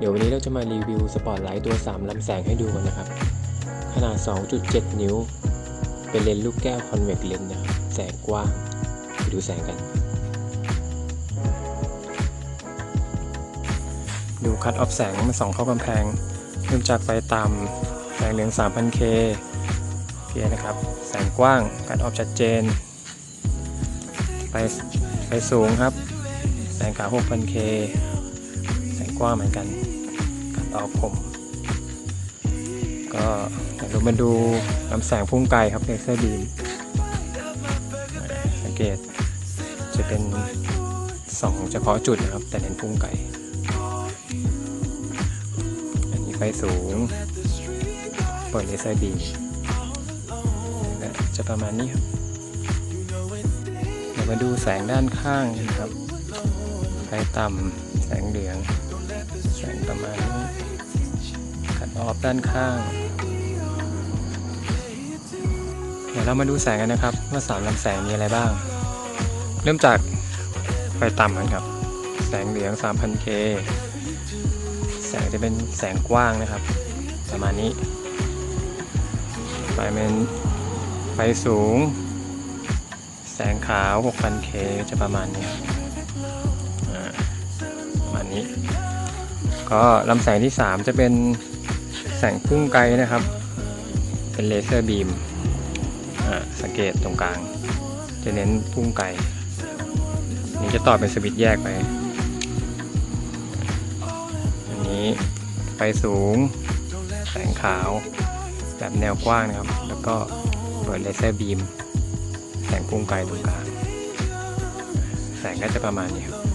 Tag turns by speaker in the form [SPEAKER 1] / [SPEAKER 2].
[SPEAKER 1] เดี๋ยววันนี้เราจะมารีวิวสปอตไลท์ตัว 3ลำแสงให้ดูกันนะครับ ขนาด 2.7 นิ้ว เป็นเลนส์ลูกแก้วคอนเวกเลนส์นะครับ แสงกว้างไปดูแสงกัน ดูคัดออฟแสงมันส่องเข้ากำแพง เริ่มจากไฟต่ำแสงเหลือง 3,000K เพียนะครับ แสงกว้างคัดออฟชัดเจนไฟไฟสูงครับ แสงขาว 6,000K กว้างเหมือนกันคัดออฟผม ก็เดี๋ยวมาดูลำแสงพุ่งไกลครับเลเซอร์บีมสังเกตจะเป็นสองเฉพาะจุดนะครับ แต่เน้นพุ่งไกลอันนี้ไฟสูง เปิดเลเซอร์บีมและจะประมาณนี้ครับเดี๋ยวมาดูแสงด้านข้างนะครับไฟต่ำ แสงเหลือง แสงประมาณนี้ขัดออฟด้านข้าง เดี๋ยวเรามาดูแสงกันนะครับ ว่าสามลำแสงมีอะไรบ้าง เริ่มจากไฟต่ำกันครับ แสงเหลือง 3,000K แสงจะเป็นแสงกว้างนะครับ ประมาณนี้ไฟเป็นไฟสูง แสงขาว 6,000K จะประมาณนี้อ่าประมาณ นี้ ก็ลำแสงที่ 3 จะเป็นแสงพุ่งไกลนะครับ เป็นเลเซอร์บีมอ่าสังเกตตรงกลาง จะเน้นพุ่งไกล นี่จะต่อเป็นสวิตช์แยกไป อันนี้ไฟสูง แสงขาวแบบแนวกว้างนะครับ แล้วก็เปิดเลเซอร์บีม แสงพุ่งไกลตรงกลาง แสงก็จะประมาณนี้ครับ